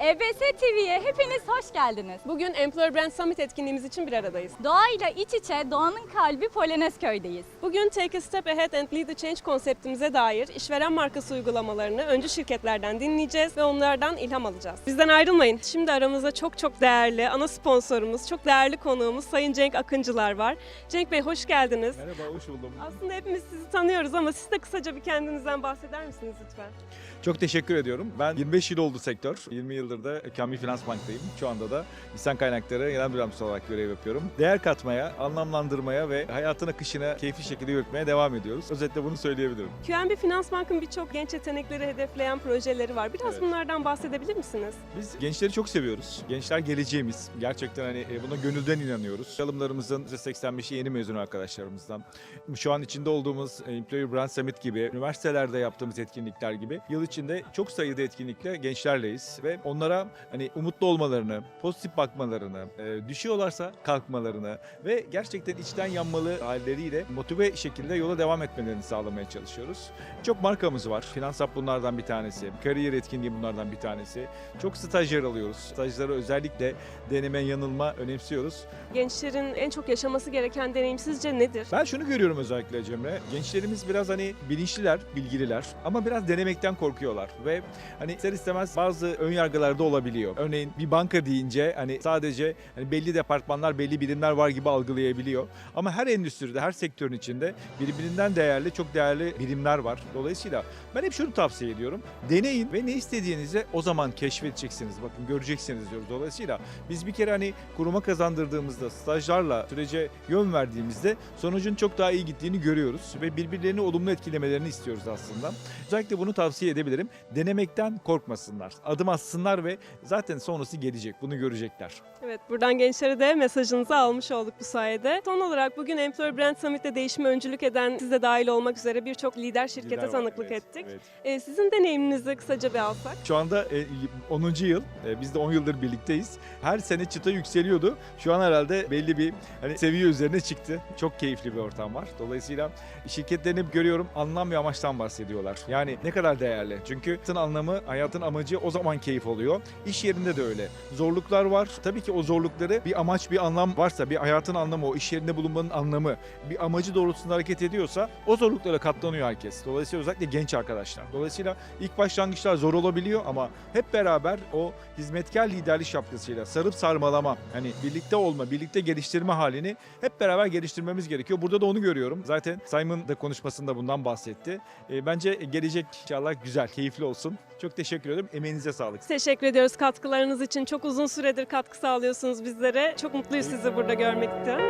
EBS TV'ye hepiniz hoş geldiniz. Bugün Employer Brand Summit etkinliğimiz için bir aradayız. Doğayla iç içe doğanın kalbi Polonezköy'deyiz. Bugün Take a Step Ahead and Lead the Change konseptimize dair işveren markası uygulamalarını öncü şirketlerden dinleyeceğiz ve onlardan ilham alacağız. Bizden ayrılmayın. Şimdi aramızda çok çok değerli ana sponsorumuz, çok değerli konuğumuz Sayın Cenk Akıncılar var. Cenk Bey hoş geldiniz. Merhaba, hoş buldum. Aslında hepimiz sizi tanıyoruz ama siz de kısaca bir kendinizden bahseder misiniz lütfen? Çok teşekkür ediyorum. Ben 25 yıl oldu sektör. 20 yıldır da Kambi Finans Bank'tayım. Şu anda da insan kaynakları genel müdür yardımcısı olarak görev yapıyorum. Değer katmaya, anlamlandırmaya ve hayatın akışına keyifli şekilde yürütmeye devam ediyoruz. Özetle bunu söyleyebilirim. QNB Finans Bank'ın birçok genç yetenekleri hedefleyen projeleri var. Biraz Evet. bunlardan bahsedebilir misiniz? Biz gençleri çok seviyoruz. Gençler geleceğimiz. Gerçekten hani e, buna gönülden inanıyoruz. Alımlarımızın %85'i yeni mezun arkadaşlarımızdan. Şu an içinde olduğumuz e, Employer Brand Summit gibi, üniversitelerde yaptığımız etkinlikler gibi yıl içinde çok sayıda etkinlikle gençlerleyiz ve onlara hani umutlu olmalarını, pozitif bakmalarını, e, düşüyorlarsa kalkmalarını ve gerçekten içten yanmalı halleriyle motive şekilde yola devam etmelerini sağlamaya çalışıyoruz. Çok markamız var. Finans Hub bunlardan bir tanesi. Kariyer etkinliği bunlardan bir tanesi. Çok stajyer alıyoruz. Stajları özellikle deneme yanılma önemsiyoruz. Gençlerin en çok yaşaması gereken deneyim sizce nedir? Ben şunu görüyorum özellikle Cemre. Gençlerimiz biraz hani bilinçliler, bilgililer ama biraz denemekten korkuyorlar ve hani ister istemez bazı ön yargılar da olabiliyor. Örneğin bir banka deyince hani sadece hani belli departmanlar, belli birimler var gibi algılayabiliyor. Ama her endüstride, her sektörün içinde birbirinden değerli, çok değerli birimler var. Dolayısıyla ben hep şunu tavsiye ediyorum. Deneyin ve ne istediğinizi o zaman keşfedeceksiniz. Bakın göreceksiniz diyoruz. Dolayısıyla biz bir kere hani kuruma kazandırdığımızda, stajlarla sürece yön verdiğimizde sonucun çok daha iyi gittiğini görüyoruz ve birbirlerini olumlu etkilemelerini istiyoruz aslında. Özellikle bunu tavsiye edebilirim. Denemekten korkmasınlar. Adım atsınlar ve zaten sonrası gelecek. Bunu görecekler. Evet, buradan gençlere de mesajınızı almış olduk bu sayede. Son olarak bugün Employer Brand Summit'te değişime öncülük eden siz de dahil olmak üzere birçok lider şirkete Lider var, tanıklık evet, ettik. evet. Ee, sizin deneyiminizi kısaca bir alsak. Şu anda e, 10. yıl. E, Biz de 10 yıldır birlikteyiz. Her sene çıta yükseliyordu. Şu an herhalde belli bir hani seviye üzerine çıktı. Çok keyifli bir ortam var. Dolayısıyla şirketlerini hep görüyorum anlam ve amaçtan bahsediyorlar. Yani ne kadar değerli. Çünkü hayatın anlamı, hayatın amacı o zaman keyif oluyor. İş yerinde de öyle. Zorluklar var. Tabii ki o zorlukları bir amaç, bir anlam varsa, bir hayatın anlamı, o iş yerinde bulunmanın anlamı, bir amacı doğrultusunda hareket ediyorsa o zorluklara katlanıyor herkes. Dolayısıyla özellikle genç arkadaşlar. Dolayısıyla ilk başlangıçlar zor olabiliyor ama hep beraber o hizmetkar liderlik şapkasıyla sarıp sarmalama, hani birlikte olma, birlikte geliştirme halini hep beraber geliştirmemiz gerekiyor. Burada da onu görüyorum. Zaten Simon da konuşmasında bundan bahsetti. E, bence gelecek inşallah güzel, keyifli olsun. Çok teşekkür ederim. Emeğinize sağlık. Teşekkür ediyoruz katkılarınız için. Çok uzun süredir katkı sağlıyorsunuz bizlere. Çok mutluyuz sizi burada görmekten.